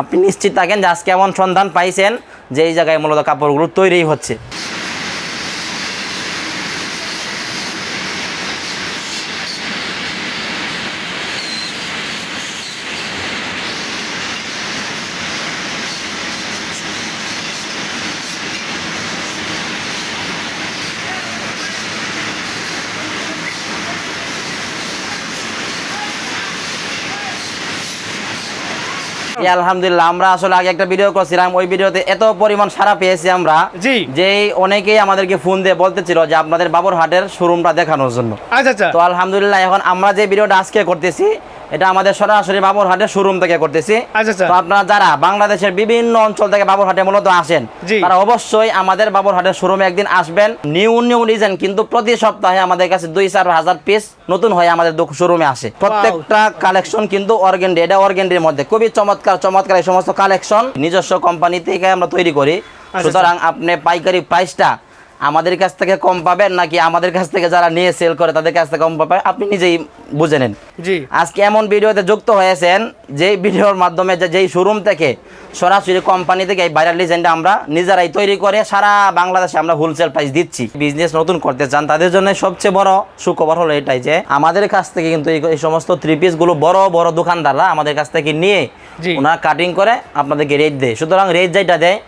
আপনি নিশ্চিত থাকেন যে আজকে এমন সন্ধান পাইছেন যে এই জায়গায় মূলত কাপড়গুলো তৈরি হচ্ছে। আলহামদুলিল্লাহ আমরা আসলে আগে একটা ভিডিও করছিলাম ওই ভিডিওতে এত পরিমাণ সারা পেয়েছি আমরা জি। যে অনেকেই আমাদেরকে ফোন দিয়ে বলতেছিল যে আপনাদের বাবর হাটের শোরুমটা দেখানোর জন্য আচ্ছা আচ্ছা তো আলহামদুলিল্লাহ এখন আমরা যে ভিডিওটা আজকে করতেছি এটা আমাদের সরাসরি বাবুর হাটের শোরুম থেকে করতেছি। আচ্ছা, আচ্ছা। তো আপনারা যারা বাংলাদেশের বিভিন্ন অঞ্চল থেকে বাবুর হাটে মূলত আসেন তারা অবশ্যই আমাদের বাবুর হাটের শোরুমে একদিন আসবেন। নিউ নিউ ডিজাইন কিন্তু প্রতি সপ্তাহে আমাদের কাছে দুই চার হাজার পিস নতুন হয়ে আমাদের শোরুমে আসে। প্রত্যেকটা কালেকশন কিন্তু অর্গেন্ডি এটা অর্গেন্ডির মধ্যে। খুবই চমৎকার চমৎকার এই সমস্ত কালেকশন নিজস্ব কোম্পানি থেকে আমরা তৈরি করি। আচ্ছা। সুতরাং আপনি পাইকারি প্রাইসটা আমাদের কাছ থেকে কম পাবেন নাকি আমাদের কাছ থেকে যারা নিয়ে সেল করে তাদের কাছ থেকে কম পাবেন? আপনি নিজেই বুঝে নেন। জি। আজকে এমন ভিডিওতে যুক্ত হয়েছেন যেই ভিডিওর মাধ্যমে যে যেই শোরুম থেকে সরাসরি কোম্পানি থেকে এই ভাইরাল ডিজাইনটা আমরা নিজেরাই তৈরি করে সারা বাংলাদেশে আমরা হোলসেল প্রাইস দিচ্ছি। বিজনেস নতুন করতে চান তাদের জন্য সবচেয়ে বড় সুখবর হলো এটাই যে আমাদের কাছ থেকে কিন্তু এই সমস্ত থ্রি পিসগুলো বড় বড় দোকানদাররা আমাদের কাছ থেকে নিয়ে। ওনারা কাটিং করে আপনাদেরকে রেট দেয়। সুতরাং রেট যেটা দেয়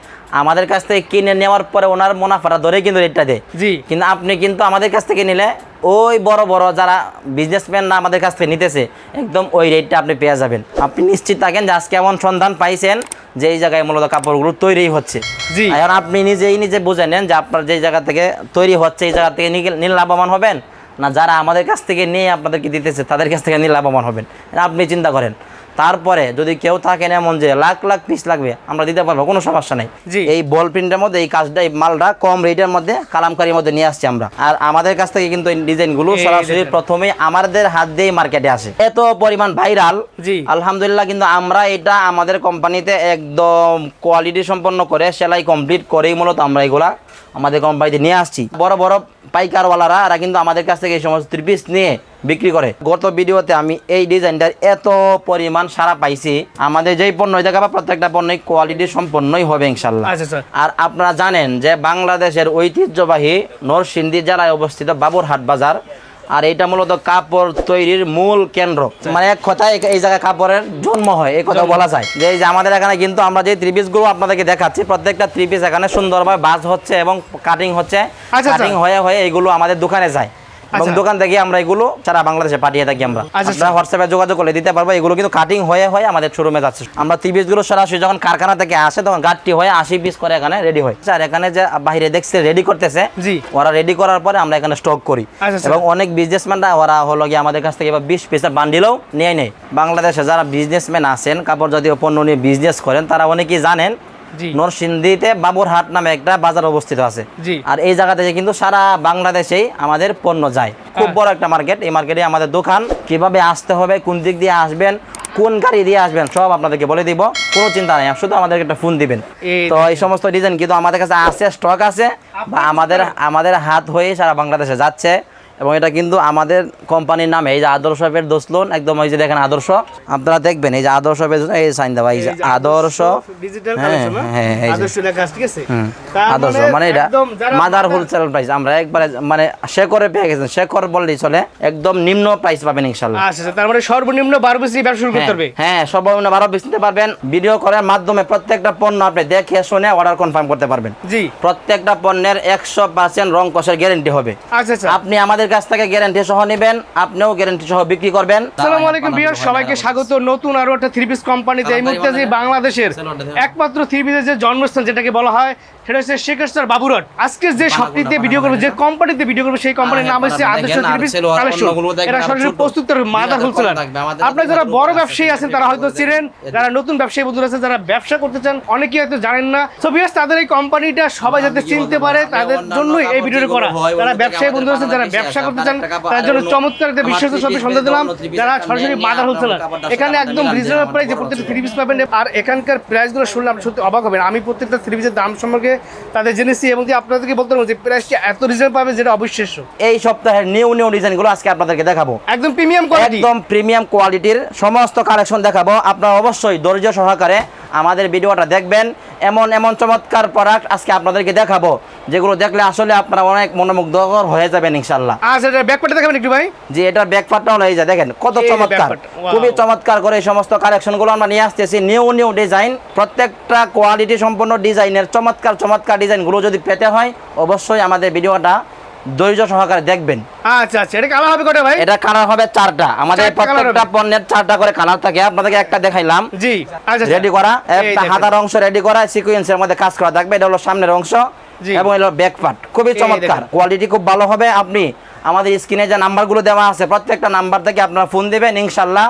আমাদের কাছ থেকে কিনে নেওয়ার পরে ওনার মুনাফাটা ধরে কিন্তু রেটটা দেয়। জি। কিন্তু আপনি কিন্তু আমাদের কাছ থেকে নিলে ওই বড় বড় যারা বিজনেসম্যান না আমাদের কাছ থেকে নিতেছে একদম ওই রেটটা আপনি পেয়ে যাবেন। আপনি নিশ্চিত থাকেন যে আজকে এমন সন্ধান পাইছেন যে এই জায়গায় মূলত কাপড়গুলো তৈরি হচ্ছে। জি। এখন আপনি নিজেই নিজে বুঝে নেন যে আপনার যেই জায়গা থেকে তৈরি হচ্ছে এই জায়গা থেকে নিয়ে লাভবান হবেন না যারা আমাদের কাছ থেকে নিয়ে আপনাদেরকে দিতেছে তাদের কাছ থেকে নিয়ে লাভবান হবেন। আপনি চিন্তা করেন। তারপরে যদি কেউ থাকেন এমন যে লাখ লাখ পিস লাগবে আমরা দিতে পারব কোনো সমস্যা নেই। এই বল প্রিন্টের মধ্যে এই কাজটা এই মালটা কম রেটের মধ্যে কালামকারির মধ্যে নিয়ে আসছি আমরা। আর আমাদের কাছ থেকে কিন্তু এই ডিজাইনগুলো সরাসরি প্রথমে আমাদের হাত দিয়ে মার্কেটে আসে। এত পরিমাণ ভাইরাল আলহামদুলিল্লাহ কিন্তু আমরা এটা আমাদের কোম্পানিতে একদম কোয়ালিটি সম্পন্ন করে সেলাই কমপ্লিট করেই মূলত আমরা এগুলা আমাদের কোম্পানিতে নিয়ে আসছি। বড় বড় পাইকারওয়ালারা এরা কিন্তু আমাদের কাছ থেকে এই সমস্ত থ্রি পিস নিয়ে বিক্রি করে। গত ভিডিওতে আমি এই ডিজাইনটার এত পরিমাণ সারা পাইছি। আমাদের যেই পণ্য দেখাবা প্রত্যেকটা পণ্যই কোয়ালিটি সম্পন্নই হবে ইনশাল্লাহ আচ্ছা আচ্ছা আর আপনারা জানেন যে বাংলাদেশের ঐতিহ্যবাহী নরসিংদী জেলায় অবস্থিত বাবুরহাট বাজার আর এটা মূলত কাপড় তৈরির মূল কেন্দ্র। মানে এক কথায় এই- জায়গায় কাপড়ের জন্ম হয় এই কথা বলা যায়। যে এই যে আমাদের এখানে কিন্তু আমরা যে থ্রি গুলো আপনাদেরকে দেখাচ্ছি প্রত্যেকটা ত্রিপিস এখানে সুন্দরভাবে বাজ হচ্ছে এবং কাটিং হচ্ছে। আচ্ছা। কাটিং হয়ে হয়ে এগুলো আমাদের দোকানে যায়। এবং আচ্ছা। দোকান থেকে আমরা এগুলো সারা বাংলাদেশে পাঠিয়ে থাকি আমরা। আচ্ছা, আপনারা হোয়াটসঅ্যাপে যোগাযোগ করলে দিতে পারব। এগুলো কিন্তু কাটিং হয়ে হয়ে আমাদের শোরুমে যাচ্ছে। আমরা ত্রি গুলো সরাসরি যখন কারখানা থেকে আসে তখন গাঠটি হয়ে আশি পিস করে এখানে রেডি হয়। আর এখানে যে বাইরে দেখছে রেডি করতেছে জি। ওরা রেডি করার পরে আমরা এখানে স্টক করি। আচ্ছা, আচ্ছা। এবং অনেক বিজনেসম্যানরা ওরা হলো গিয়ে আমাদের কাছ থেকে এবার বিশ পিসের বান্ডিলও নিয়ে নেয়। বাংলাদেশে যারা বিজনেসম্যান আছেন কাপড় জাতীয় পণ্য নিয়ে বিজনেস করেন তারা অনেকেই জানেন নরসিংদীতে বাবুরহাট নামে একটা বাজার অবস্থিত আছে। আর এই জায়গা থেকে কিন্তু সারা বাংলাদেশেই আমাদের পণ্য যায়। খুব হ্যাঁ। বড় একটা মার্কেট এই মার্কেটে আমাদের দোকান কীভাবে আসতে হবে কোন দিক দিয়ে আসবেন কোন গাড়ি দিয়ে আসবেন সব আপনাদেরকে বলে দিব কোনো চিন্তা নেই শুধু আমাদেরকে একটা ফোন দিবেন। তো এই সমস্ত ডিজাইন কিন্তু আমাদের কাছে আছে স্টক আছে বা আমাদের আমাদের হাত হয়ে সারা বাংলাদেশে যাচ্ছে। এবং এটা কিন্তু আমাদের কোম্পানির নামে এই যে আদর্শ পের দোসলুন একদম এই যে দেখেন আদর্শ। আপনারা দেখবেন এই যে আদর্শ পের এই সাইন দেওয়া এই যে আদর্শ হ্যাঁ, হ্যাঁ। আদর্শ মানে এটা মাদার হোলসেল প্রাইস আমরা একবারে মানে শেকরে পেয়ে গেছেন শেকর বললেই চলে একদম নিম্ন প্রাইস পাবেন ইনশাল্লাহ আচ্ছা আচ্ছা, তার মানে সর্বনিম্ন বারো পিস ব্যবসা শুরু করতে হবে। হ্যাঁ সর্বনিম্ন বারো পিস নিতে পারবেন ভিডিও করার মাধ্যমে প্রত্যেকটা পণ্য আপনি দেখে শুনে অর্ডার কনফার্ম করতে পারবেন। জি। প্রত্যেকটা পণ্যের একশো পার্সেন্ট রং কষের গ্যারেন্টি হবে। আচ্ছা। আপনি আমাদের কাছ থেকে গ্যারান্টি সহ নেবেন আপনিও গ্যারান্টি সহ বিক্রি করবেন। আসসালামু আলাইকুম বিয়ার সবাইকে স্বাগত। নতুন আরও একটা থ্রি পিস কোম্পানিতে এই মুহূর্তে যে বাংলাদেশের একমাত্র থ্রি পিসের যে জন্মস্থান যেটাকে বলা হয় সেটা হচ্ছে শেখেশ্বর বাবুরট আজকে যে শপটিতে ভিডিও করব যে কোম্পানিতে ভিডিও করব সেই কোম্পানির নাম হচ্ছে আদর্শ কালেকশন এরা সরাসরি প্রস্তুত মাদার হোলসেলার। আপনার যারা বড় ব্যবসায়ী আছেন তারা হয়তো চিনেন যারা নতুন ব্যবসায়ী বন্ধুরা আছেন যারা ব্যবসা করতে চান অনেকেই হয়তো জানেন না। সো বিয়াস তাদের এই কোম্পানিটা সবাই যাতে চিনতে পারে তাদের জন্যই এই ভিডিওটা করা। যারা ব্যবসায়ী বন্ধু আছেন যারা ব্যবসা করতে চান তার জন্য চমৎকার একটা বিশ্বস্ত শপে সন্ধ্যা দিলাম। যারা সরাসরি আপনার হোলসেলার এখানে একদম রিজনেবল প্রাইসে প্রত্যেকটা। থ্রি পিস পাবেন আর এখানকার প্রাইসগুলো শুনলে আপনি সত্যি অবাক হবেন আমি প্রত্যেকটা থ্রি পিসের দাম সম্পর্কে তাদের জেনেছি এবং যে আপনাদেরকে বলতে পারব যে প্রাইসটা এত রিজন পাবে যেটা অবিশ্বাস্য। এই সপ্তাহের নিউ নিউ ডিজাইনগুলো আজকে আপনাদেরকে দেখাবো। একদম প্রিমিয়াম কোয়ালিটি একদম প্রিমিয়াম কোয়ালিটির সমস্ত কালেকশন দেখাবো। আপনারা অবশ্যই ধৈর্য সহকারে আমাদের ভিডিওটা দেখবেন। এমন এমন চমৎকার প্রোডাক্ট আজকে আপনাদেরকে দেখাবো যেগুলো দেখলে আসলে আপনারা অনেক মনোমুগ্ধকর হয়ে যাবেন ইনশাল্লাহ আচ্ছা এটা দেখাবেন একটু ভাই? যে এটার ব্যাকপার্টটা হলো এই যে দেখেন কত চমৎকার। খুবই চমৎকার করে এই সমস্ত কালেকশনগুলো আমরা নিয়ে আসতেছি নিউ নিউ ডিজাইন প্রত্যেকটা কোয়ালিটি সম্পন্ন ডিজাইনের চমৎকার চমৎকার ডিজাইনগুলো যদি পেতে হয় অবশ্যই আমাদের ভিডিওটা ধৈর্য সহকারে দেখবেন। আচ্ছা আচ্ছা এটা কালার হবে কটা ভাই? এটা কালার হবে চারটা। আমাদের প্রত্যেকটা পণ্যের চারটা করে কালার থাকে। আপনাদেরকে একটা দেখাইলাম। জি আচ্ছা রেডি করা একটা। হাতার অংশ রেডি করা সিকোয়েন্সের মধ্যে কাজ করা থাকবে। এটা হলো সামনের অংশ। এবং হলো ব্যাক পার্ট খুবই চমৎকার। কোয়ালিটি খুব ভালো হবে। আপনি আমাদের স্ক্রিনে যে নাম্বারগুলো দেওয়া আছে প্রত্যেকটা নাম্বার থেকে আপনারা ফোন দিবেন ইনশাল্লাহ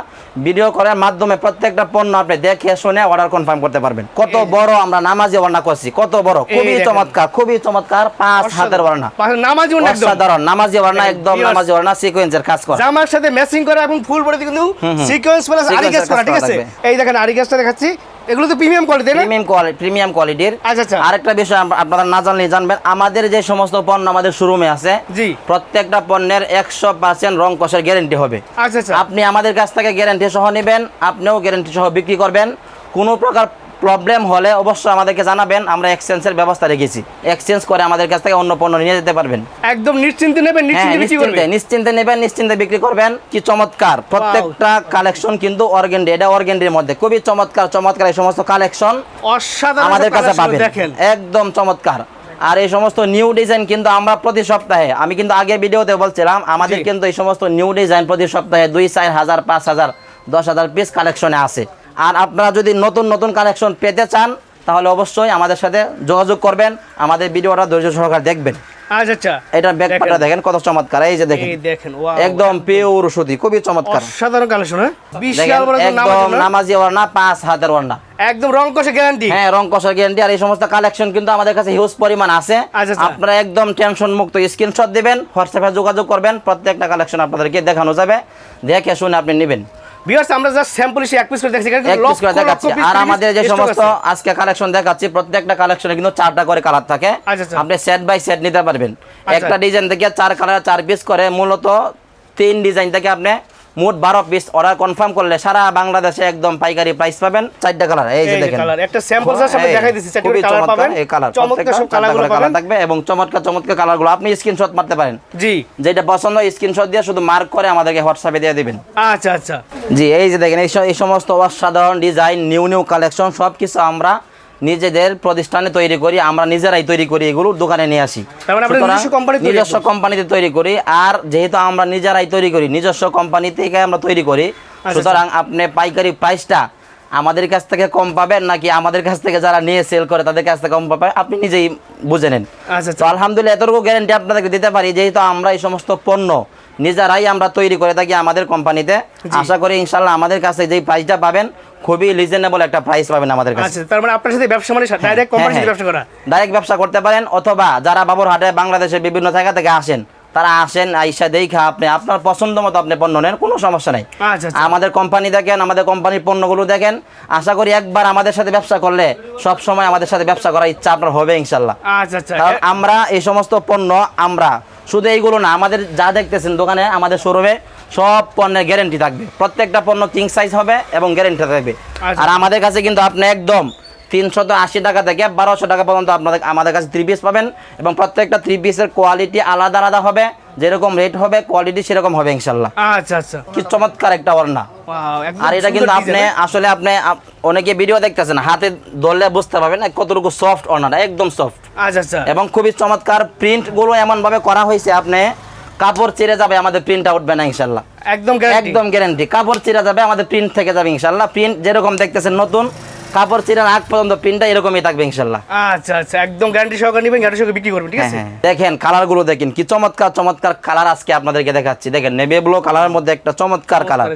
ভিডিও করার মাধ্যমে প্রত্যেকটা পণ্য আপনি দেখে শুনে অর্ডার কনফার্ম করতে পারবেন। কত বড় আমরা নামাজি ওয়ার্না করছি কত বড়। খুবই চমৎকার খুবই চমৎকার পাঁচ হাতের ওয়ার্না পাশে নামাজ অসাধারণ নামাজি ওয়ার্না দেখেন, একদম নামাজি ওয়ার্না সিকোয়েন্সের কাজ করা। জামার সাথে ম্যাচিং করা এবং ফুল বডিতে কিন্তু সিকোয়েন্স প্লাস আরিগাস করা ঠিক আছে? এই দেখেন আরিগাসটা দেখাচ্ছি। এগুলো তো প্রিমিয়াম কোয়ালিটি না? প্রিমিয়াম কোয়ালিটি প্রিমিয়াম কোয়ালিটির আচ্ছা, আচ্ছা। আরেকটা বিষয় আপনারা না জানলে জানবেন আমাদের যে সমস্ত পণ্য আমাদের শোরুমে আছে জি। প্রত্যেকটা পণ্যের একশো পার্সেন্ট রং কষের গ্যারান্টি হবে। আচ্ছা আচ্ছা। আপনি আমাদের কাছ থেকে গ্যারেন্টি সহ নেবেন আপনিও গ্যারেন্টি সহ বিক্রি করবেন। কোনো প্রকার প্রবলেম হলে অবশ্যই আমাদেরকে জানাবেন আমরা এক্সচেঞ্জের ব্যবস্থা রেখেছি। এক্সচেঞ্জ করে আমাদের কাছ থেকে অন্য পণ্য নিয়ে যেতে পারবেন। একদম নিশ্চিন্তে নেবেন হ্যাঁ নিশ্চিন্তে নিশ্চিন্তে নেবেন নিশ্চিন্তে বিক্রি করবেন। কি চমৎকার। প্রত্যেকটা কালেকশন কিন্তু অর্গেন্ডি এটা অর্গেন্ডির মধ্যে। খুবই চমৎকার চমৎকার এই সমস্ত কালেকশন অসাধারণ আমাদের কাছে পাবেন। দেখেন। একদম চমৎকার। আর এই সমস্ত নিউ ডিজাইন কিন্তু আমরা প্রতি সপ্তাহে আমি কিন্তু আগে ভিডিওতে বলছিলাম আমাদের কিন্তু এই সমস্ত নিউ ডিজাইন প্রতি সপ্তাহে দুই চার হাজার পাঁচ হাজার দশ হাজার পিস কালেকশনে আছে আর আপনারা যদি নতুন নতুন কালেকশন পেতে চান তাহলে অবশ্যই আমাদের সাথে যোগাযোগ করবেন। আমাদের ভিডিওটা ধৈর্য সহকারে দেখবেন। আচ্ছা আচ্ছা। এটা ব্যাকপাটা দেখেন। কত চমৎকার। এই যে দেখেন। দেখেন একদম পিওর সুতি খুবই চমৎকার। অসাধারণ কালেকশন হ্যাঁ? বিশাল বড় একদম নামাজ একদম না? নামাজি ওয়ার্না পাঁচ হাতের ওয়ার্না একদম রং কষে গ্যারান্টি হ্যাঁ রং গ্যারান্টি আর এই সমস্ত কালেকশন কিন্তু আমাদের কাছে হিউজ পরিমাণ আছে। আচ্ছা, আচ্ছা। আপনারা একদম টেনশন মুক্ত স্ক্রিনশট দিবেন হোয়াটসঅ্যাপে যোগাযোগ করবেন প্রত্যেকটা কালেকশন আপনাদেরকে দেখানো যাবে। দেখে শুনে আপনি নেবেন। ভিউয়ার্স আমরা জাস্ট স্যাম্পল হিসেবে এক পিস করে দেখছি লক্ষ দেখাচ্ছি। আর আমাদের যে সমস্ত আজকে কালেকশন দেখাচ্ছি প্রত্যেকটা কালেকশনে কিন্তু চারটা করে কালার থাকে। আচ্ছা, আচ্ছা। আপনি সেট বাই সেট নিতে পারবেন। আচ্ছা। একটা ডিজাইন থেকে চার কালার চার পিস করে মূলত তিন ডিজাইন থেকে আপনি মোট বারো পিস অর্ডার কনফার্ম করলে সারা বাংলাদেশে একদম পাইকারি প্রাইস পাবেন। চারটা কালার এই যে দেখেন। কালার একটা স্যাম্পল দেখাই দিচ্ছি খুবই কালার চমৎকার পাবেন। এই কালার চমৎকার সব কালারগুলো পাবেন। থাকবে এবং চমৎকার চমৎকার কালারগুলো আপনি স্ক্রিনশট মারতে পারেন। জি। যেটা পছন্দ স্ক্রিনশট দিয়ে শুধু মার্ক করে আমাদেরকে হোয়াটসঅ্যাপে দিয়ে দিবেন। আচ্ছা আচ্ছা। জি এই যে দেখেন এই এই সমস্ত অসাধারণ ডিজাইন নিউ নিউ কালেকশন সব কিছু আমরা নিজেদের প্রতিষ্ঠানে তৈরি করি আমরা নিজেরাই তৈরি করি এগুলো দোকানে নিয়ে আসি মানে নিজস্ব? কোম্পানিতে তৈরি করি আর যেহেতু আমরা নিজেরাই তৈরি করি নিজস্ব কোম্পানি থেকে আমরা তৈরি করি আচ্ছা। সুতরাং আপনি পাইকারি প্রাইসটা আমাদের কাছ থেকে কম পাবেন নাকি আমাদের কাছ থেকে যারা নিয়ে সেল করে তাদের কাছ থেকে কম পাবেন আপনি নিজেই বুঝে নেন আচ্ছা তো আলহামদুলিল্লাহ এতটুকু গ্যারেন্টি আপনাদেরকে দিতে পারি যেহেতু আমরা এই সমস্ত পণ্য নিজেরাই আমরা তৈরি করে থাকি আমাদের কোম্পানিতে। আশা করি ইনশাল্লাহ আমাদের কাছে যেই প্রাইসটা পাবেন খুবই রিজনেবল একটা প্রাইস পাবেন আমাদের কাছে। আচ্ছা তার মানে আপনার সাথে ব্যবসা মানে ডাইরেক্ট কোম্পানির সাথে ব্যবসা করা। ডাইরেক্ট ব্যবসা করতে পারেন অথবা যারা বাবুরহাটে বাংলাদেশের বিভিন্ন জায়গা থেকে আসেন তারা আসেন আইসা দেখা আপনি আপনার পছন্দ মতো আপনি পণ্য নেন কোনো সমস্যা নাই। আচ্ছা আচ্ছা। আমাদের কোম্পানি দেখেন আমাদের কোম্পানির পণ্যগুলো দেখেন। আশা করি একবার আমাদের সাথে ব্যবসা করলে সব সময় আমাদের সাথে ব্যবসা করার ইচ্ছা আপনার হবে ইনশাল্লাহ। আচ্ছা আমরা এই সমস্ত পণ্য আমরা শুধু এইগুলো না আমাদের যা দেখতেছেন দোকানে আমাদের শোরুমে সব পণ্যের গ্যারেন্টি থাকবে প্রত্যেকটা পণ্য কিং সাইজ হবে এবং গ্যারেন্টি থাকবে আচ্ছা। আর আমাদের কাছে কিন্তু আপনি একদম তিনশত আশি টাকা থেকে বারোশো টাকা পর্যন্ত আপনাদের আমাদের কাছে থ্রি পিস পাবেন এবং প্রত্যেকটা থ্রি পিসের কোয়ালিটি আলাদা আলাদা হবে যেরকম রেট হবে কোয়ালিটি সেরকম হবে ইনশাল্লাহ আচ্ছা আচ্ছা। কি চমৎকার একটা ওড়না। আর এটা কিন্তু আপনি? আসলে আপনি অনেকে ভিডিও দেখতেছেন হাতে ধরলে বুঝতে পারবেন কতটুকু সফট ওড়নাটা একদম সফট আচ্ছা আচ্ছা। এবং খুবই চমৎকার প্রিন্টগুলো এমন ভাবে করা হয়েছে আপনি কাপড় চিরে যাবে আমাদের প্রিন্ট উঠবে না ইনশাল্লাহ একদম গ্যারান্টি একদম গ্যারান্টি কাপড় চিরে যাবে আমাদের প্রিন্ট থেকে যাবে ইনশাল্লাহ প্রিন্ট যেরকম দেখতেছেন নতুন কাপড় চিরার আগ পর্যন্ত প্রিন্টটা এরকমই থাকবে ইনশাল্লাহ আচ্ছা আচ্ছা। একদম গ্যারান্টি সহকারে নেবেন গ্যারান্টি সহকারে বিক্রি করবেন ঠিক আছে? হ্যাঁ, হ্যাঁ। দেখেন কালারগুলো দেখেন কি চমৎকার চমৎকার কালার আজকে আপনাদেরকে দেখাচ্ছি। দেখেন নেভি ব্লু কালারের মধ্যে একটা চমৎকার কালার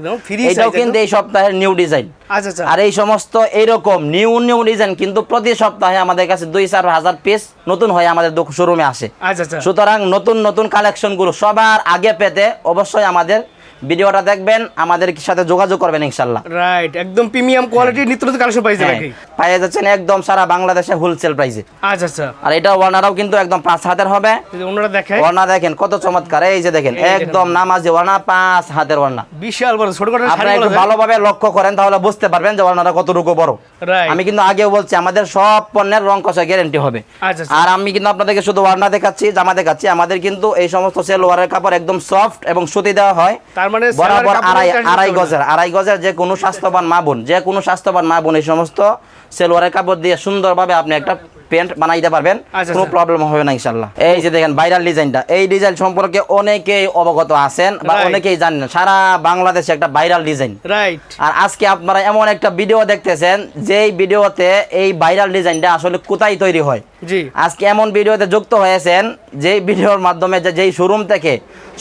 এটাও কিন্তু এই সপ্তাহের নিউ ডিজাইন আচ্ছা আচ্ছা। আর এই সমস্ত এইরকম নিউ নিউ ডিজাইন কিন্তু প্রতি সপ্তাহে আমাদের কাছে দুই চার হাজার পিস নতুন হয়ে আমাদের শোরুমে আসে। আচ্ছা আচ্ছা। সুতরাং নতুন নতুন কালেকশনগুলো সবার আগে পেতে অবশ্যই আমাদের ভিডিওটা দেখবেন আমাদের সাথে যোগাযোগ করবেন ইনশাল্লাহ। রাইট একদম প্রিমিয়াম কোয়ালিটির নিত্য কালেকশন পাইছে নাকি? পেয়ে যাচ্ছেন একদম সারা বাংলাদেশে হোলসেল প্রাইসে আচ্ছা আচ্ছা। আর এটা ওয়ার্নারাও কিন্তু একদম পাঁচ হাতের হবে। যদি ওনারা দেখে ওয়ার্না দেখেন কত চমৎকার। এই যে দেখেন একদম নামাজি ওয়ার্না পাঁচ হাতের ওয়ার্না বিশাল বড় ছোট করে আপনারা একটু ভালোভাবে লক্ষ্য করেন তাহলে বুঝতে পারবেন যে ওয়ার্নাটা কতটুকু বড়। রাইট আমি কিন্তু আগেও বলছি আমাদের সব পণ্যের রং কষা গ্যারেন্টি হবে। আচ্ছা আচ্ছা। আর আমি কিন্তু আপনাদেরকে শুধু ওয়ার্না দেখাচ্ছি জামা দেখাচ্ছি। আমাদের কিন্তু এই সমস্ত সেলোয়ারের কাপড় একদম সফট এবং সুতি দেওয়া হয়। তার মানে বরাবর আড়াই আড়াই গজের আড়াই গজের যে কোনো স্বাস্থ্যবান মা বোন যে কোনো স্বাস্থ্যবান মা বোন এই সমস্ত সেলোয়ারের কাপড় দিয়ে সুন্দরভাবে আপনি একটা প্যান্ট বানাইতে পারবেন আচ্ছা, কোনো আচ্ছা। প্রবলেম হবে না ইনশাল্লাহ এই যে দেখেন ভাইরাল ডিজাইনটা এই ডিজাইন সম্পর্কে অনেকেই অবগত আছেন বা অনেকেই জানেন সারা বাংলাদেশে একটা ভাইরাল ডিজাইন রাইট আর আজকে আপনারা এমন একটা ভিডিও দেখতেছেন যেই ভিডিওতে এই ভাইরাল ডিজাইনটা আসলে কোথায় তৈরি হয়। জি। আজকে এমন ভিডিওতে যুক্ত হয়েছেন যেই ভিডিওর মাধ্যমে যে যেই শোরুম থেকে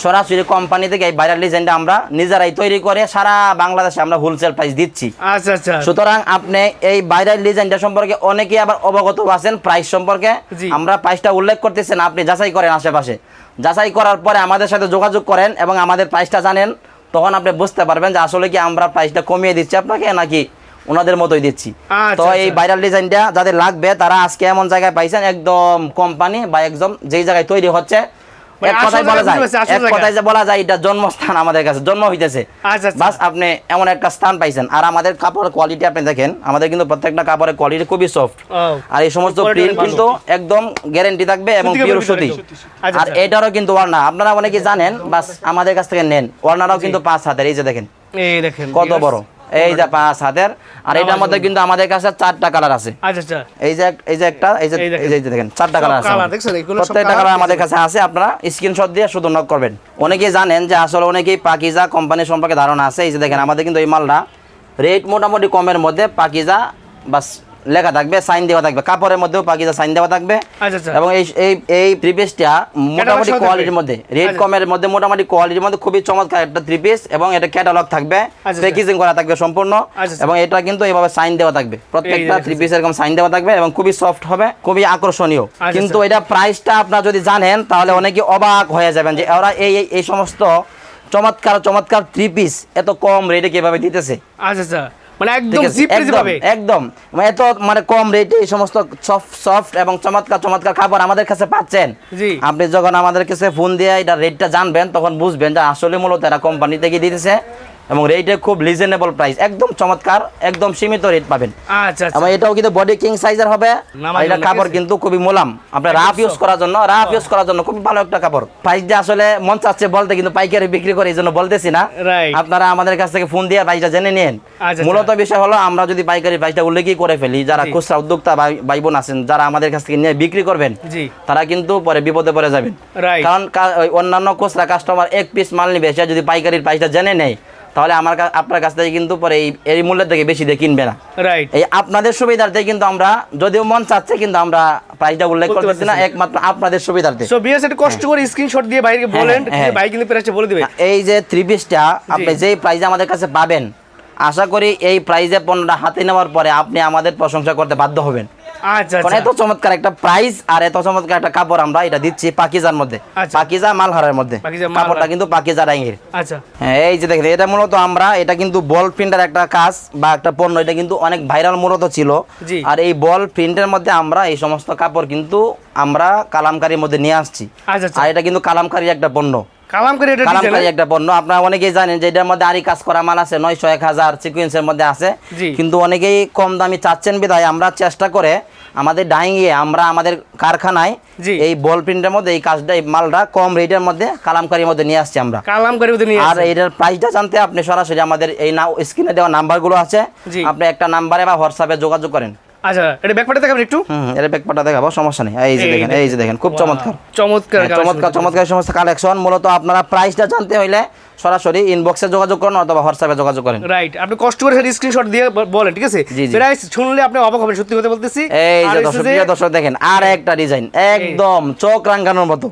সরাসরি কোম্পানি থেকে এই ভাইরাল ডিজাইনটা আমরা নিজেরাই তৈরি করে সারা বাংলাদেশে আমরা হোলসেল প্রাইস দিচ্ছি। আচ্ছা আচ্ছা। সুতরাং আপনি এই ভাইরাল ডিজাইনটা সম্পর্কে অনেকেই আবার অবগত আছেন প্রাইস সম্পর্কে আমরা প্রাইসটা উল্লেখ করতেছেন আপনি যাচাই করেন আশেপাশে। যাচাই করার পরে আমাদের সাথে যোগাযোগ করেন এবং আমাদের প্রাইসটা জানেন তখন আপনি বুঝতে পারবেন যে আসলে কি আমরা প্রাইসটা কমিয়ে দিচ্ছি আপনাকে নাকি ওনাদের মতোই দিচ্ছি। আচ্ছা, তো এই আচ্ছা। ভাইরাল ডিজাইনটা যাদের লাগবে তারা আজকে এমন জায়গায় পাইছেন একদম কোম্পানি বা একদম যেই জায়গায় তৈরি হচ্ছে এক কথায় বলা যায় বুঝতে পারছি, আসল এক কথায় যে বলা যায় এটা জন্মস্থান আমাদের কাছে জন্ম হইতেছে। আচ্ছা আচ্ছা। বাস আপনি এমন একটা স্থান পাইছেন আর আমাদের কাপড়ের কোয়ালিটি আপনি দেখেন আমাদের কিন্তু প্রত্যেকটা কাপড়ের কোয়ালিটি খুবই সফট আর এই সমস্ত প্রিন্ট কিন্তু একদম গ্যারেন্টি থাকবে এবং সুতি পিওর সুতি। আচ্ছা, আর। এটারও কিন্তু ওয়ার্না আপনারা অনেকে জানেন বাস আমাদের কাছ থেকে নেন ওয়ার্নারাও কিন্তু পাঁচ হাতের এই যে দেখেন। কত বড়। এই যে পাঁচ হাতের আর এটার মধ্যে কিন্তু আমাদের কাছে চারটা কালার আছে। আচ্ছা আচ্ছা। এই যে এই যে একটা এই যে এই দেখেন। যে দেখেন চারটা কালার আছে প্রত্যেকটা কালার আমাদের কাছে আছে আপনারা স্ক্রিনশট দিয়ে শুধু নক করবেন। অনেকেই জানেন যে আসলে অনেকেই পাকিজা কোম্পানি সম্পর্কে ধারণা আছে। এই যে দেখেন আমাদের কিন্তু এই মালটা রেট মোটামুটি কমের মধ্যে পাকিজা বাস লেখা থাকবে সাইন দেওয়া থাকবে কাপড়ের মধ্যেও পাকিজা সাইন দেওয়া থাকবে আচ্ছা আচ্ছা এবং এই এই এই থ্রি পিসটা মোটামুটি কোয়ালিটির মধ্যে রেড আচ্ছা। কমের মধ্যে মোটামুটি কোয়ালিটির মধ্যে খুবই চমৎকার একটা থ্রি পিস এবং এটা ক্যাটালগ থাকবে আচ্ছা। প্যাকেজিং করা থাকবে সম্পূর্ণ আচ্ছা। এবং এটা কিন্তু এইভাবে সাইন দেওয়া থাকবে প্রত্যেকটা। থ্রি পিস এরকম সাইন দেওয়া থাকবে এবং খুবই সফট হবে খুবই আকর্ষণীয় আচ্ছা, কিন্তু আচ্ছা। এটা প্রাইসটা আপনারা যদি জানেন তাহলে অনেকে অবাক হয়ে যাবেন যে ওরা এই এই- এই সমস্ত চমৎকার চমৎকার থ্রি পিস এত কম রেটে কীভাবে দিতেছে আচ্ছা আচ্ছা মানে একদম আছে? একদম মানে এত মানে কম রেটে এই সমস্ত সফট সফট এবং চমৎকার চমৎকার খাবার আমাদের কাছে পাচ্ছেন। জি। আপনি যখন আমাদের কাছে ফোন দিয়ে এটা রেটটা জানবেন তখন বুঝবেন যে আসলে মূলত এরা কোম্পানি থেকে দিতেছে। এবং রেটে খুব রিজনেবল প্রাইস একদম চমৎকার একদম সীমিত রেট পাবেন। আচ্ছা আচ্ছা। এবং এটাও কিন্তু বডি কিং সাইজের হবে। এটা কাপড় কিন্তু খুবই মোলাম। আপনার রাফ ইউজ করার জন্য রাফ ইউজ করার জন্য খুব ভালো একটা কাপড়। প্রাইসটা আসলে মন চাচ্ছে বলতে কিন্তু পাইকারি বিক্রি করে এই জন্য বলতেছি না। আপনারা আমাদের কাছ থেকে ফোন দিয়ে প্রাইসটা জেনে নিন আচ্ছা, মূলত বিষয় হলো আমরা যদি পাইকারি প্রাইসটা উল্লেখই করে ফেলি যারা খুচরা উদ্যোক্তা ভাই- বোন আছেন যারা আমাদের কাছ থেকে নিয়ে বিক্রি করবেন জি। তারা কিন্তু পরে বিপদে পড়ে যাবেন। রাইট কারণ অন্যান্য খুচরা কাস্টমার এক পিস মাল নিবে সে যদি পাইকারির প্রাইসটা জেনে নেয় তাহলে আমার আপনার কাছ থেকে কিন্তু পরে এই এই মূল্যের থেকে বেশি দিয়ে কিনবে না। রাইট এই আপনাদের সুবিধার্থে কিন্তু আমরা যদিও মন চাচ্ছে কিন্তু আমরা প্রাইসটা উল্লেখ করতেছি না একমাত্র আপনাদের সুবিধার্থে। সো বিএস একটু কষ্ট করে স্ক্রিনশট দিয়ে বাইরে বলেন হ্যাঁ। ভাই কিন্তু প্রাইসটা বলে দিবে। এই যে থ্রি পিসটা আপনি যেই প্রাইসে আমাদের কাছে পাবেন আশা করি এই প্রাইজে পণ্যটা হাতে নেওয়ার পরে আপনি আমাদের প্রশংসা করতে বাধ্য হবেন। আচ্ছা কারণ আচ্ছা এত চমৎকার একটা প্রাইস আর এত চমৎকার একটা কাপড় আমরা এটা দিচ্ছি পাকিজার মধ্যে। আচ্ছা। পাকিজা মালহারের মধ্যে। কাপড়টা কিন্তু পাকিজা আচ্ছা। হ্যাঁ এই যে দেখেন এটা মূলত আমরা এটা কিন্তু বল প্রিন্টের একটা কাজ বা একটা পণ্য এটা কিন্তু অনেক ভাইরাল মূলত ছিল। আর এই বল প্রিন্টের মধ্যে আমরা এই সমস্ত কাপড় কিন্তু আমরা কালামকারির মধ্যে নিয়ে আসছি। আর এটা কিন্তু কালামকারী একটা পণ্য। কালাম এটা কালামকারী একটা পণ্য। আপনারা অনেকেই জানেন যে এটার মধ্যে আরি কাজ করা মাল আছে সিকুয়েন্সের মধ্যে আছে। কিন্তু অনেকেই কম দামি চাচ্ছেন বিধায় আমরা চেষ্টা করে আমাদের ডাইংয়ে আমরা আমাদের কারখানায় এই বল প্রিন্টের মধ্যে এই কাজটা এই মালটা কম রেটের মধ্যে কালামকারীর মধ্যে নিয়ে আসছি আমরা। কালাম করে নিয়ে আর। এটার প্রাইসটা জানতে আপনি সরাসরি আমাদের এই স্ক্রিনে দেওয়া নাম্বারগুলো আছে। আপনি একটা নাম্বারে বা হোয়াটসঅ্যাপে যোগাযোগ করেন। আচ্ছা এটা ব্যাকপার্টে দেখাবেন একটু? হুম এর ব্যাকপাটা দেখাবো সমস্যা নেই। এই যে দেখেন এই যে দেখেন খুব চমৎকার। চমৎকার চমৎকার চমৎকার সমস্ত কালেকশন মূলত আপনারা প্রাইসটা জানতে হইলে সরাসরি ইনবক্সে যোগাযোগ করেন অথবা হোয়াটসঅ্যাপে যোগাযোগ করেন। রাইট আপনি কষ্ট করে সেটা স্ক্রিনশট দিয়ে বলেন ঠিক আছে? জি, জি। প্রাইস শুনলে আপনি অবাক হবেন সত্যি কথা বলতেছি। এই আর যে দর্শক প্রিয় দর্শক দেখেন আর একটা ডিজাইন একদম চোখ রাঙ্গানোর মতো।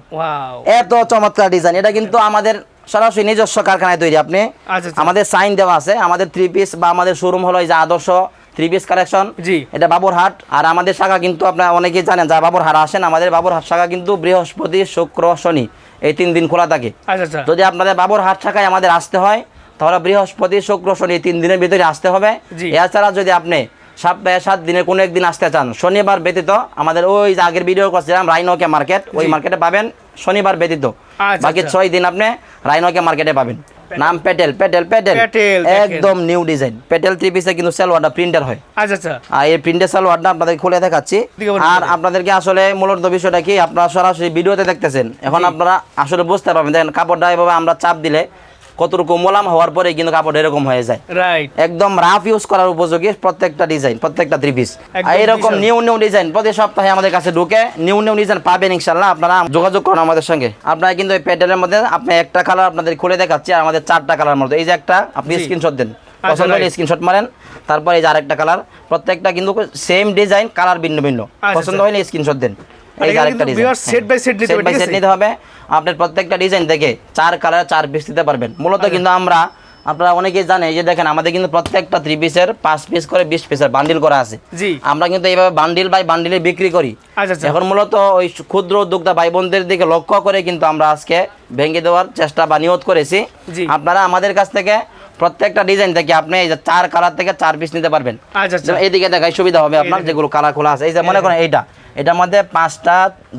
এত চমৎকার ডিজাইন এটা কিন্তু আমাদের সরাসরি নিজস্ব কারখানায় তৈরি আপনি। আচ্ছা, আচ্ছা। আমাদের সাইন দেওয়া আছে আমাদের থ্রি পিস বা আমাদের শোরুম হলো এই যে আদর্শ থ্রি পিস কালেকশন জি। এটা বাবুরহাট আর আমাদের শাখা কিন্তু আপনারা অনেকেই জানেন যা বাবুরহাট আসেন আমাদের বাবুরহাট শাখা কিন্তু বৃহস্পতি শুক্র শনি এই তিন দিন খোলা থাকে। আচ্ছা আচ্ছা। যদি আপনাদের বাবুরহাট শাখায় আমাদের আসতে হয় তাহলে বৃহস্পতি শুক্র শনি এই তিন দিনের ভিতরে আসতে হবে। এছাড়া যদি আপনি সপ্তাহে সাত দিনে কোনো একদিন আসতে চান শনিবার ব্যতীত আমাদের ওই যে আগের ভিডিও করছিলাম রাইনোকে মার্কেট ওই মার্কেটে পাবেন শনিবার ব্যতীত। আচ্ছা, বাকি। ছয় দিন আপনি রাইনোকে মার্কেটে পাবেন। নাম পেটেল পেটেল পেটেল পেটেল, একদম নিউ ডিজাইন পেটেল থ্রি পিসে কিন্তু সালোয়ারটা প্রিন্টার হয়। আচ্ছা আচ্ছা। আর এই প্রিন্টের সালোয়ারটা আপনাদের খুলে দেখাচ্ছি। আর আপনাদেরকে আসলে মূলত বিষয়টা কি আপনারা সরাসরি ভিডিওতে দেখতেছেন। এখন আপনারা আসলে বুঝতে পারবেন। দেখেন কাপড়টা এভাবে আমরা চাপ দিলে কতটুকু মোলাম হওয়ার পরে কিন্তু কাপড় এরকম হয়ে যায়। রাইট একদম রাফ ইউজ করার উপযোগী প্রত্যেকটা ডিজাইন প্রত্যেকটা থ্রি পিস এরকম নিউ নিউ ডিজাইন প্রতি সপ্তাহে আমাদের কাছে ঢুকে নিউ নিউ ডিজাইন পাবেন ইনশাল্লাহ আপনারা যোগাযোগ করুন আমাদের সঙ্গে। আপনারা কিন্তু এই প্যাটেলের মধ্যে আপনি একটা কালার আপনাদের খুলে দেখাচ্ছি আর আমাদের চারটা কালার মধ্যে। এই যে একটা আপনি। স্ক্রিনশট দেন। পছন্দ হলে. স্ক্রিনশট মারেন তারপর এই যে আরেকটা কালার প্রত্যেকটা কিন্তু সেম ডিজাইন কালার ভিন্ন ভিন্ন। আচ্ছা, পছন্দ আচ্ছা। হলে স্ক্রিনশট দেন। এই যে আরেকটা ডিজাইন set by set নিতে হবে, সেট নিতে হবে। আপনার প্রত্যেকটা ডিজাইন থেকে চার কালার চার পিস দিতে পারবেন। মূলত আচ্ছা। কিন্তু আমরা আপনারা অনেকেই জানে এই যে দেখেন আমাদের কিন্তু প্রত্যেকটা থ্রি পিসের পাঁচ পিস করে বিশ পিসের বান্ডিল করা আছে। জি। আমরা কিন্তু এইভাবে বান্ডিল বাই বান্ডিলে বিক্রি করি। আচ্ছা আচ্ছা। এখন মূলত ওই ক্ষুদ্র উদ্যোক্তা ভাই বোনদের দিকে লক্ষ্য করে কিন্তু আমরা আজকে ভেঙে দেওয়ার চেষ্টা বা নিয়ত করেছি। আপনারা আমাদের কাছ থেকে প্রত্যেকটা ডিজাইন থেকে আপনি এই যে চার কালার থেকে চার পিস নিতে পারবেন। এইদিকে দেখাই সুবিধা হবে আপনার যেগুলো কালার খোলা আছে। এই যে মনে করেন এইটা। এটার মধ্যে পাঁচটা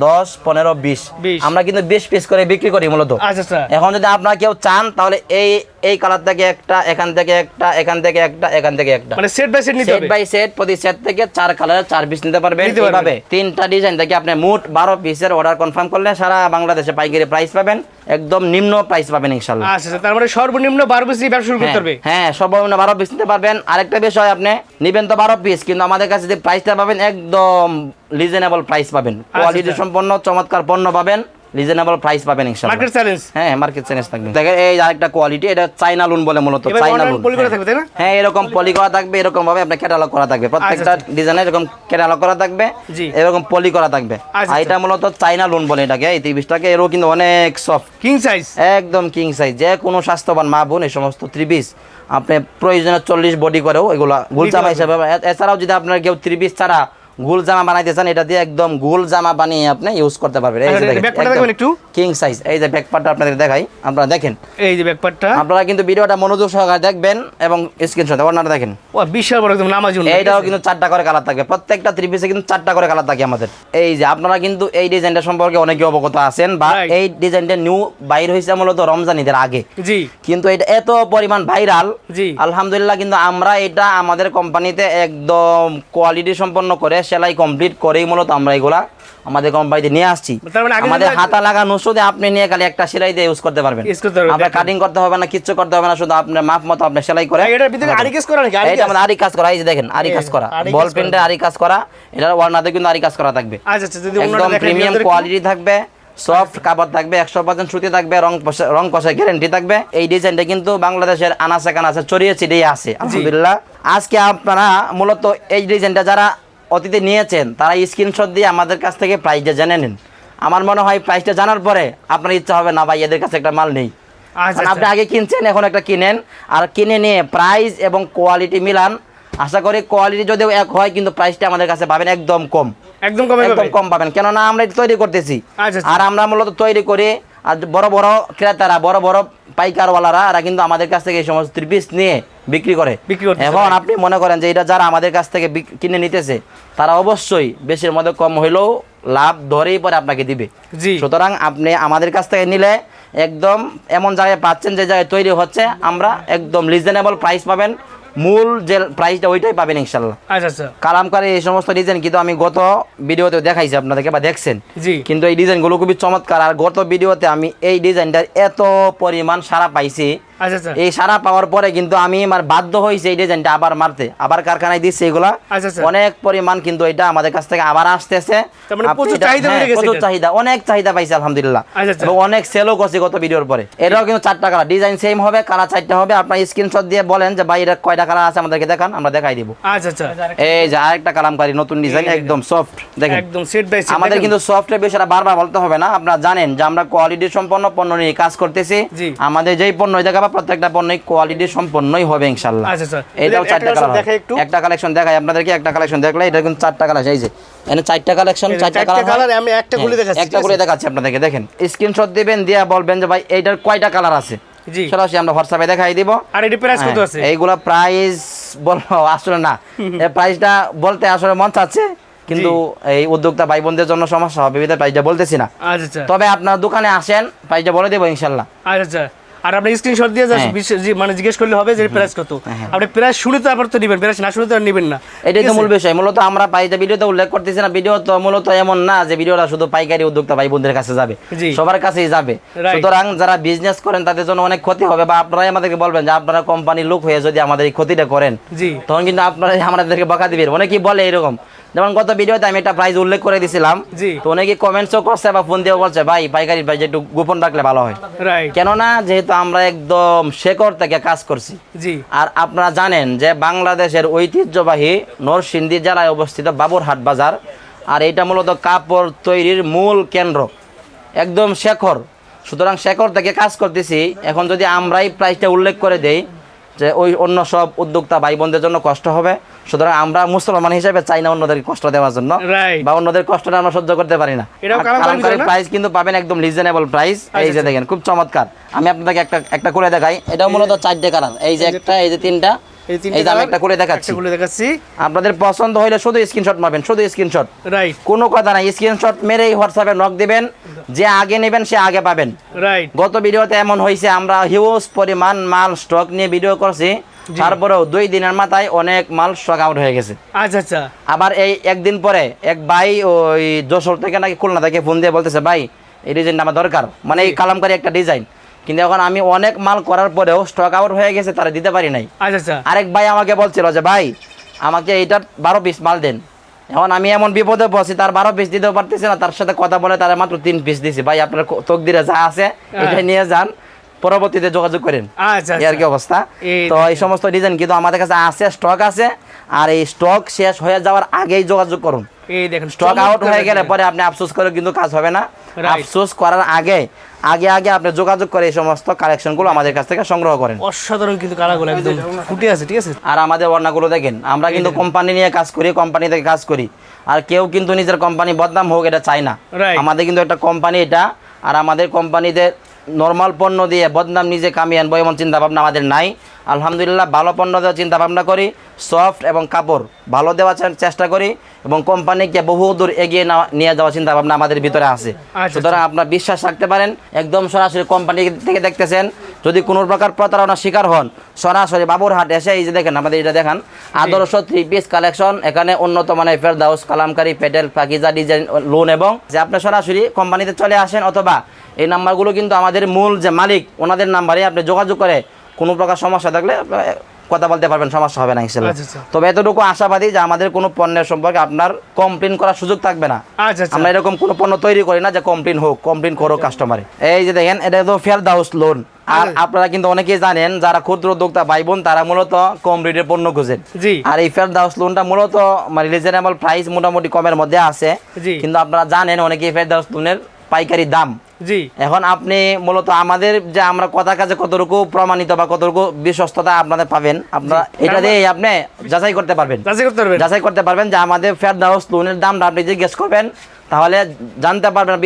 দশ পনেরো বিশ। আমরা কিন্তু বিশ পিস করে বিক্রি করি মূলত। আচ্ছা আচ্ছা। এখন যদি আপনারা কেউ চান তাহলে এই এই কালার থেকে একটা এখান থেকে একটা এখান থেকে একটা এখান থেকে একটা। মানে সেট বাই সেট নিতে হবে? সেট বাই সেট প্রতি সেট থেকে চার কালারের চার পিস নিতে পারবেন। এইভাবে তিনটা ডিজাইন থেকে আপনি মোট বারো পিসের অর্ডার কনফার্ম করলে সারা বাংলাদেশে পাইকারি প্রাইস পাবেন। একদম নিম্ন প্রাইস পাবেন ইনশাল্লাহ আচ্ছা আচ্ছা তার মানে সর্বনিম্ন বারো পিস দিয়ে ব্যবসা শুরু করতে হ্যাঁ, হবে? হ্যাঁ সর্বনিম্ন বারো পিস নিতে পারবেন। আরেকটা বিষয় আপনি নিবেন তো বারো পিস কিন্তু আমাদের কাছে যে প্রাইসটা পাবেন একদম রিজনেবল প্রাইস পাবেন। কোয়ালিটি আচ্ছা। সম্পন্ন চমৎকার পণ্য পাবেন। রিজনেবল প্রাইস পাবেন ইনশাল্লাহ মার্কেট চ্যালেঞ্জ হ্যাঁ মার্কেট চ্যালেঞ্জ থাকবে। দেখেন এই আরেকটা কোয়ালিটি এটা চাইনা লুন বলে মূলত। চাইনা অনলাইন লুন পলি করে থাকবে তাই না? হ্যাঁ এরকম পলি করা থাকবে এরকম ভাবে আপনার ক্যাটালগ করা থাকবে। প্রত্যেকটা আচ্ছা। ডিজাইনে এরকম ক্যাটালগ করা থাকবে এরকম পলি করা থাকবে। আচ্ছা, আর এটা মূলত চাইনা লোন বলে এটাকে এই এরও কিন্তু অনেক সফট কিং সাইজ একদম কিং সাইজ যে কোনো স্বাস্থ্যবান মা বোন এই সমস্ত ত্রিপিস আপনি প্রয়োজনে চল্লিশ বডি করেও এগুলা গুল জামা পারবেন। হিসাবে এছাড়াও যদি আপনার কেউ ত্রিপিস ছাড়া গুল জামা বানাইতে চান এটা দিয়ে একদম গুল জামা বানিয়ে আপনি ইউজ করতে পারবেন। এই যে আচ্ছা, দেখেন একটু? কিং সাইজ এই যে ব্যাকপার্টটা আপনাদের দেখাই আপনারা দেখেন। এই যে ব্যাকপার্টটা আপনারা কিন্তু ভিডিওটা মনোযোগ সহকারে দেখবেন এবং স্ক্রিনশট ওনারা দেখেন। ও বিশাল বড় একদম নামাজ এইটাও কিন্তু চারটা করে কালার থাকবে প্রত্যেকটা থ্রি পিসে কিন্তু চারটা করে কালার থাকে আমাদের। এই যে আপনারা কিন্তু এই ডিজাইনটা সম্পর্কে অনেকে অবগত আছেন বা. এই ডিজাইনটা নিউ বাইর হয়েছে মূলত রমজান ঈদের আগে। জি। কিন্তু এটা এত পরিমাণ ভাইরাল জি। আলহামদুলিল্লাহ কিন্তু আমরা এটা আমাদের কোম্পানিতে একদম কোয়ালিটি সম্পন্ন করে সেলাই কমপ্লিট করেই মূলত আমরা এগুলা আমাদের কোম্পানিতে নিয়ে আসছি। মানে আমাদের হাতা লাগানো শুধু আপনি নিয়ে খালি একটা সেলাই দিয়ে ইউজ করতে পারবেন। আপনার কাটিং করতে হবে না কিচ্ছু করতে হবে না শুধু আপনার মাপ মতো আপনি সেলাই করে এটার ভিতরে আরি কেস করা নাকি? এটা আমাদের আরি কাজ করা এই যে দেখেন আরি কাজ করা। বল করা। প্রিন্টে আরি কাজ করা এটার ওয়ার্নাতে কিন্তু আরি কাজ করা থাকবে। আচ্ছা আচ্ছা যদি একদম প্রিমিয়াম কোয়ালিটি থাকবে সফট কাপড় থাকবে একশো পার্সেন্ট সুতি থাকবে রং রং কষায় গ্যারেন্টি থাকবে। এই ডিজাইনটা কিন্তু বাংলাদেশের আনাচে কানাচে ছড়িয়ে ছিটিয়ে আছে আলহামদুলিল্লাহ। আজকে আপনারা মূলত এই ডিজাইনটা যারা অতীতে নিয়েছেন তারা স্ক্রিনশট দিয়ে আমাদের কাছ থেকে প্রাইসটা জেনে নিন। আমার মনে হয় প্রাইসটা জানার পরে আপনার ইচ্ছা হবে না ভাই এদের কাছে একটা মাল নেই। আচ্ছা আপনি আচ্ছা। আগে কিনছেন এখন একটা কিনেন আর কিনে নিয়ে প্রাইস এবং কোয়ালিটি মিলান। আশা করি কোয়ালিটি যদিও এক হয় কিন্তু প্রাইসটা আমাদের কাছে পাবেন একদম কম। একদম কমে একদম কম পাবেন। কেননা আমরা এটা তৈরি করতেছি। আচ্ছা। আর আমরা মূলত তৈরি করি আর বড় বড় ক্রেতারা বড় বড় পাইকারওয়ালারা এরা কিন্তু আমাদের কাছ থেকে এই সমস্ত পিস নিয়ে বিক্রি করে। এখন আপনি মনে করেন যে এটা যারা আমাদের কাছ থেকে কিনে নিতেছে তারা অবশ্যই বেশির মধ্যে কম হইলেও লাভ ধরেই পরে আপনাকে দিবে। সুতরাং আপনি আমাদের কাছ থেকে নিলে একদম এমন জায়গায় পাচ্ছেন যে জায়গায় তৈরি হচ্ছে আমরা একদম রিজনেবল প্রাইস পাবেন। মূল যে প্রাইসটা ওইটাই পাবেন ইনশাল্লাহ। আচ্ছা আচ্ছা। কালামকারী এই সমস্ত ডিজাইন কিন্তু আমি গত ভিডিওতে দেখাইছি আপনাদেরকে বা দেখছেন। জি। কিন্তু এই ডিজাইনগুলো খুবই চমৎকার। আর গত ভিডিওতে আমি এই ডিজাইনটার এত পরিমাণ সারা পাইছি। এই সারা পাওয়ার পরে কিন্তু আমি আমার বাধ্য হয়েছে এই ডিজাইনটা আবার মারতে। আবার কারখানায় দিচ্ছে এগুলা। আচ্ছা, আচ্ছা। অনেক পরিমাণ কিন্তু এটা আমাদের কাছ থেকে আবার আসতেছে। মানে প্রচুর চাহিদা হ্যাঁ। চাহিদা অনেক চাহিদা পাইছে আলহামদুলিল্লাহ। আচ্ছা, আচ্ছা। এবং অনেক সেলও করছে গত ভিডিওর পরে। এটাও কিন্তু চারটা কালার ডিজাইন সেম হবে কালার চারটা হবে। আপনার স্ক্রিনশট দিয়ে বলেন যে ভাই এটা কয়টা কালার আছে আমাদেরকে দেখান আমরা দেখাই দিব। আচ্ছা আচ্ছা। এই যে আরেকটা কালামকারী নতুন ডিজাইন একদম সফট দেখেন। একদম সেট বাই আমাদের কিন্তু সফটওয়্যার বিষয়টা বারবার বলতে হবে না। আপনারা জানেন যে আমরা কোয়ালিটি সম্পন্ন পণ্য নিয়ে কাজ করতেছি। আমাদের যেই পণ্য দেখাবো প্রত্যেকটা পণ্যই কোয়ালিটি সম্পন্নই হবে ইনশাল্লাহ আচ্ছা, আচ্ছা। এটাও চারটা কালার একটু। একটা কালেকশন দেখাই আপনাদেরকে একটা কালেকশন দেখলে এটা কিন্তু চারটা কালার এই যে। এখানে চারটা কালেকশন চারটা কালার আমি একটা খুলে দেখাচ্ছি, একটা করে দেখাচ্ছি আপনাদেরকে দেখেন। স্ক্রিনশট দিবেন দিয়ে বলবেন যে ভাই এইটার কয়টা কালার আছে? সরাসরি আমরা হোয়াটসঅ্যাপে দেখাই দিব। আর এটি প্রাইস কত হ্যাঁ, আছে? এইগুলা প্রাইস বলব আসলে না। প্রাইসটা বলতে আসলে মন চাচ্ছে কিন্তু এই উদ্যোক্তা ভাই বোনদের জন্য সমস্যা হবে প্রাইসটা বলতেছি না। আচ্ছা তবে আপনার দোকানে আসেন প্রাইসটা বলে দেবো ইনশাল্লাহ আচ্ছা। আর আপনি স্ক্রিনশট দিয়ে হ্যাঁ। মানে জিজ্ঞেস করলে হবে যে প্রাইস কত। হ্যাঁ। আপনি প্রাইস শুনে তো আবার তো নেবেন প্রাইস না শুনে তো নেবেন না। এটাই তো মূল বিষয়। মূলত আমরা পাইতে ভিডিওতে উল্লেখ করতেছি না ভিডিও তো মূলত এমন না যে ভিডিওটা শুধু পাইকারি উদ্যোক্তা ভাই বোনদের কাছে যাবে। সবার কাছেই যাবে। সুতরাং যারা বিজনেস করেন তাদের জন্য অনেক ক্ষতি হবে বা আপনারাই আমাদেরকে বলবেন যে আপনারা কোম্পানির লোক হয়ে যদি আমাদের এই ক্ষতিটা করেন তখন কিন্তু আপনারা আমাদেরকে বকা দিবেন। অনেকেই বলে এরকম। যেমন গত ভিডিওতে আমি একটা প্রাইস উল্লেখ করে দিছিলাম। জি। তো অনেকে কমেন্টসও করছে বা ফোন দিয়েও বলছে ভাই পাইকারি প্রাইস একটু গোপন রাখলে ভালো হয়। রাইট কেননা যেহেতু আমরা একদম শেকড় থেকে কাজ করছি। জি। আর আপনারা জানেন যে বাংলাদেশের ঐতিহ্যবাহী নরসিংদী জেলায় অবস্থিত বাবুরহাট বাজার আর এটা মূলত কাপড় তৈরির মূল কেন্দ্র। একদম শেখর। সুতরাং শেখর থেকে কাজ করতেছি। এখন যদি আমরাই প্রাইসটা উল্লেখ করে দেই যে ওই অন্য সব উদ্যোক্তা ভাই বোনদের জন্য কষ্ট হবে। সুতরাং আমরা মুসলমান হিসেবে চাই না অন্যদের কষ্ট দেওয়ার জন্য বা অন্যদের কষ্টটা আমরা সহ্য করতে পারি না। কালামকারীর প্রাইস কিন্তু পাবেন একদম রিজনেবল প্রাইস এই যে আচ্ছা। দেখেন খুব চমৎকার। আমি আপনাদেরকে একটা একটা করে দেখাই। এটাও মূলত চারটে কালার এই যে একটা এই যে তিনটা। এই যে আমি একটা করে দেখাচ্ছি। একটা দেখাচ্ছি। আপনাদের পছন্দ হইলে শুধু স্ক্রিনশট মারবেন শুধু স্ক্রিনশট রাইট কোনো কথা নাই স্ক্রিনশট মেরেই হোয়াটসঅ্যাপে নক দিবেন। যে আগে নেবেন সে আগে পাবেন। রাইট গত ভিডিওতে এমন হয়েছে আমরা হিউজ পরিমাণ মাল স্টক নিয়ে ভিডিও করছি। তারপরেও দুই দিনের মাথায় অনেক মাল স্টক আউট হয়ে গেছে। আচ্ছা আচ্ছা। আবার এই একদিন পরে এক ভাই ওই যশোর থেকে নাকি খুলনা থেকে ফোন দিয়ে বলতেছে ভাই এই ডিজাইনটা আমার দরকার। মানে এই কালামকারী একটা ডিজাইন কিন্তু এখন আমি অনেক মাল করার পরেও স্টক আউট হয়ে গেছে তারা দিতে পারি নাই। আচ্ছা আচ্ছা। আরেক ভাই আমাকে বলছিল যে ভাই আমাকে এইটার বারো পিস মাল দেন। এখন আমি এমন বিপদে পড়ছি তার বারো পিস দিতেও পারতেছি না তার সাথে কথা বলে তারা মাত্র তিন পিস দিছি। ভাই আপনার তকদিরে যা আছে এটা নিয়ে যান। পরবর্তীতে যোগাযোগ করেন। আচ্ছা এই আর কি অবস্থা। তো এই সমস্ত ডিজাইন কিন্তু আমাদের কাছে আছে স্টক আছে আর এই স্টক শেষ হয়ে যাওয়ার আগেই যোগাযোগ করুন। এই দেখেন স্টক আউট হয়ে গেলে পরে আপনি আফসোস করে কিন্তু কাজ হবে না। আফসোস করার আগে আগে আগে আপনি যোগাযোগ করে এই সমস্ত কালেকশনগুলো আমাদের কাছ থেকে সংগ্রহ করেন। অসাধারণ কিন্তু কালারগুলো একদম ফুটে আছে ঠিক আছে? আর আমাদের ওড়নাগুলো দেখেন আমরা কিন্তু কোম্পানি নিয়ে কাজ করি কোম্পানি থেকে কাজ করি। আর কেউ কিন্তু নিজের কোম্পানি বদনাম হোক এটা চায় না। আমাদের কিন্তু একটা কোম্পানি এটা আর আমাদের কোম্পানিতে নর্মাল পণ্য দিয়ে বদনাম নিজে কামিয়ে আনব এমন চিন্তা ভাবনা আমাদের নাই। আলহামদুলিল্লাহ ভালো পণ্য দেওয়ার চিন্তা ভাবনা করি সফট এবং কাপড় ভালো দেওয়ার চেষ্টা করি এবং কোম্পানিকে বহু দূর এগিয়ে নেওয়া- নিয়ে যাওয়ার চিন্তা ভাবনা আমাদের ভিতরে আছে। আচ্ছা, সুতরাং আপনার বিশ্বাস রাখতে পারেন একদম সরাসরি কোম্পানি থেকে দেখতেছেন যদি কোনো প্রকার প্রতারণার শিকার হন সরাসরি বাবুরহাট এসে এই যে দেখেন আমাদের এটা দেখান আদর্শ থ্রি পিস কালেকশন এখানে উন্নত মানের Ferdous Kalamkari petal Pakiza design lawn এবং যে আপনি সরাসরি কোম্পানিতে চলে আসেন অথবা এই নাম্বারগুলো কিন্তু আমাদের মূল যে মালিক ওনাদের নাম্বারে আপনি যোগাযোগ করে কোনো প্রকার সমস্যা থাকলে কথা বলতে পারবেন সমস্যা হবে না ইনশাল্লাহ। আচ্ছা, আচ্ছা। তবে এতটুকু আশাবাদী যে আমাদের কোনো পণ্যের সম্পর্কে আপনার কমপ্লেন করার সুযোগ থাকবে না। আচ্ছা আমরা এরকম কোনো পণ্য তৈরি করি না যে কমপ্লেন হোক কমপ্লেন করো কাস্টমারে এই যে দেখেন এটা তো ফেরদাউস লোন আর আপনারা কিন্তু অনেকেই জানেন যারা ক্ষুদ্র উদ্যোক্তা ভাই বোন তারা মূলত কম রেটের পণ্য খুঁজেন। আর এই ফেরদাউস লোনটা মূলত মানে রিজনেবল প্রাইস মোটামুটি কমের মধ্যে আছে। কিন্তু আপনারা জানেন অনেকেই ফেরদাউস লোনের পাইকারি দাম। জি। এখন আপনি মূলত আমাদের যে আমরা কথা কাজে কতটুকু প্রমাণিত বা কতটুকু বিশ্বস্ততা আপনাদের পাবেন আপনারা এটা দিয়ে আপনি যাচাই করতে পারবেন। যাচাই করতে পারবেন। যাচাই করতে পারবেন যে আমাদের ফেরদাউস লোনের দামটা আপনি জিজ্ঞেস করবেন তাহলে জানতে পারবেন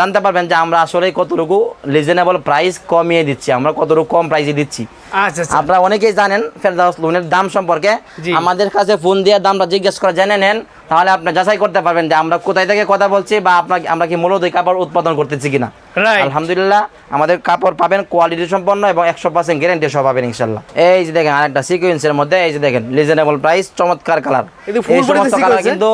জানতে পারবেন যে আমরা আসলে কতটুকু রিজনেবল প্রাইস কমিয়ে দিচ্ছি আমরা কতটুকু কম প্রাইসে দিচ্ছি। আচ্ছা আচ্ছা। আপনারা অনেকেই জানেন ফেরদাউস লোনের দাম সম্পর্কে। আমাদের কাছে ফোন দিয়ে দামটা জিজ্ঞেস করে জেনে নেন তাহলে আপনি যাচাই করতে পারবেন যে আমরা কোথায় থেকে কথা বলছি বা আপনাকে আমরা কি মূলত কাপড় উৎপাদন করতেছি কিনা। আলহামদুলিল্লাহ আমাদের কাপড় পাবেন কোয়ালিটি সম্পন্ন এবং একশো পার্সেন্ট গ্যারেন্টি সহ পাবেন ইনশাল্লাহ। এই যে দেখেন আরেকটা সিকুয়েন্সের মধ্যে এই যে দেখেন রিজনেবল প্রাইস চমৎকার কালার এই সমস্ত কালার কিন্তু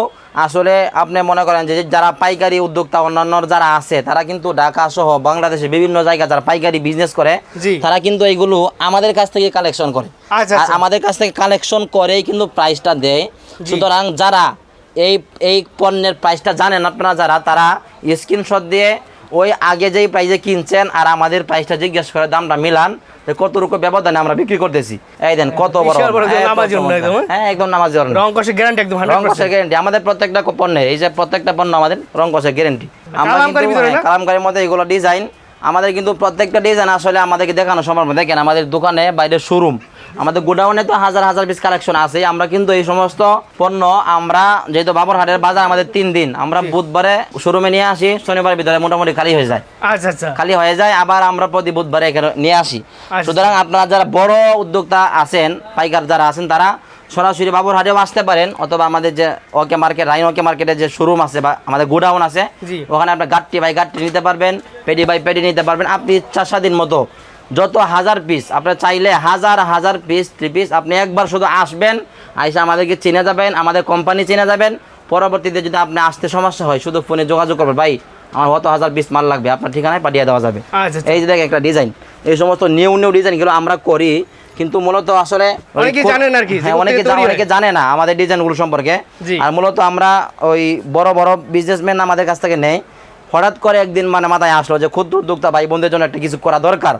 আসলে আপনি মনে করেন যে যারা পাইকারি উদ্যোক্তা অন্যান্য যারা আছে তারা কিন্তু ঢাকা সহ বাংলাদেশে বিভিন্ন জায়গায় যারা পাইকারি বিজনেস করে তারা কিন্তু এইগুলো আমাদের কাছ থেকে কালেকশন করে। আচ্ছা, আর আচ্ছা। আমাদের কাছ থেকে কালেকশন করেই কিন্তু প্রাইসটা দেয়। সুতরাং যারা এই এই পণ্যের প্রাইসটা জানেন আপনারা যারা তারা স্ক্রিনশট দিয়ে ওই আগে যেই প্রাইসে কিনছেন আর আমাদের প্রাইসটা জিজ্ঞেস করে দামটা মিলান যে কতটুকু ব্যবধানে আমরা বিক্রি করতেছি। এই দেন কত বড় হ্যাঁ, কত একদম, হ্যাঁ? হ্যাঁ একদম নামাজি। রং কষে গ্যারান্টি একদম রং হান্ড্রেড কষের গ্যারেন্টি আমাদের প্রত্যেকটা পণ্যের এই যে প্রত্যেকটা পণ্য আমাদের রং কষের গ্যারেন্টি আমরা হ্যাঁ? কালামকারীর মধ্যে এগুলো ডিজাইন আমাদের কিন্তু প্রত্যেকটা ডিজাইন আসলে আমাদেরকে দেখানো সম্ভব দেখেন আমাদের দোকানে বাইরে শোরুম আমাদের গোডাউনে তো হাজার হাজার পিস কালেকশন আছে আমরা কিন্তু এই সমস্ত পণ্য আমরা যেহেতু বাবরহাটের বাজার আমাদের তিন দিন আমরা বুধবারে শোরুমে নিয়ে আসি শনিবার ভিতরে মোটামুটি খালি হয়ে যায়। আচ্ছা আচ্ছা। খালি হয়ে যায় আবার আমরা প্রতি বুধবারে এখানে নিয়ে আসি। আচ্ছা। সুতরাং আপনারা যারা বড় উদ্যোক্তা আছেন পাইকার যারা আছেন তারা সরাসরি বাবুরহাটেও আসতে পারেন অথবা আমাদের যে ওকে মার্কেট রাইন ওকে মার্কেটের যে শোরুম আছে বা আমাদের গোডাউন আছে ওখানে আপনার গাট্টি বাই গাট্টি নিতে পারবেন পেডি বাই পেডি নিতে পারবেন আপনি ইচ্ছা স্বাধীন মতো যত হাজার পিস আপনার চাইলে হাজার হাজার পিস থ্রি পিস আপনি একবার শুধু আসবেন আইসা আমাদেরকে চিনে যাবেন আমাদের কোম্পানি চিনে যাবেন পরবর্তীতে যদি আপনি আসতে সমস্যা হয় শুধু ফোনে যোগাযোগ করবেন ভাই আমার কত হাজার পিস মাল লাগবে আপনার ঠিকানায় পাঠিয়ে দেওয়া যাবে। আচ্ছা আচ্ছা। এই যে দেখেন একটা ডিজাইন এই সমস্ত নিউ নিউ ডিজাইনগুলো আমরা করি কিন্তু মূলত আসলে অনেকে জানেন আর কি, হ্যাঁ অনেকে জানে অনেকে জানে না আমাদের ডিজাইনগুলো সম্পর্কে। আর মূলত আমরা ওই বড় বড় বিজনেসম্যান আমাদের কাছ থেকে নেই। হঠাৎ করে একদিন মানে মাথায় আসলো যে ক্ষুদ্র উদ্যোক্তা ভাই বোনদের জন্য একটা কিছু করা দরকার।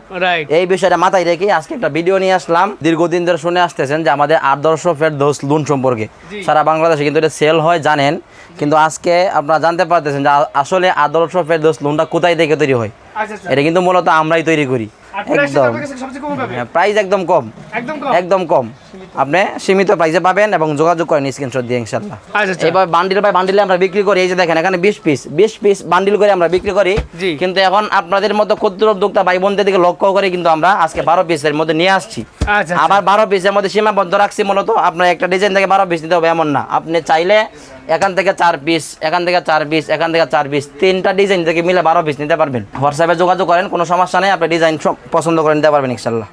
এই বিষয়টা মাথায় রেখে আজকে একটা ভিডিও নিয়ে আসলাম। দীর্ঘদিন ধরে শুনে আসতেছেন যে আমাদের আদর্শ ফেরদৌস লোন সম্পর্কে। সারা বাংলাদেশে কিন্তু এটা সেল হয় জানেন। কিন্তু আজকে আপনারা জানতে পারতেছেন যে আসলে আদর্শ ফের ফেরদৌস লোনটা কোথায় থেকে তৈরি হয়? আচ্ছা আচ্ছা। এটা কিন্তু মূলত আমরাই তৈরি করি। একদম। প্রাইস একদম কম? একদম কম। আপনি সীমিত প্রাইসে পাবেন এবং যোগাযোগ করেন স্ক্রিনশট দিয়ে ইনশাল্লাহ আচ্ছা আচ্ছা। এইভাবে বান্ডিল বাই বান্ডিলে আমরা বিক্রি করি এই যে দেখেন এখানে বিশ পিস বিশ পিস বান্ডিল করে আমরা বিক্রি করি। কিন্তু এখন আপনাদের মতো ক্ষুদ্র উদ্যোক্তা ভাই বোনদের দিকে লক্ষ্য করে কিন্তু আমরা আজকে বারো পিসের মধ্যে নিয়ে আসছি। আচ্ছা আবার বারো পিসের মধ্যে সীমাবদ্ধ রাখছি মূলত। আপনার একটা ডিজাইন থেকে বারো পিস নিতে হবে এমন না। আপনি চাইলে এখান থেকে চার পিস এখান থেকে চার পিস এখান থেকে চার পিস তিনটা ডিজাইন থেকে মিলে বারো পিস নিতে পারবেন। হোয়াটসঅ্যাপে যোগাযোগ করেন কোনো সমস্যা নেই আপনি ডিজাইন পছন্দ করে নিতে পারবেন ইনশাল্লাহ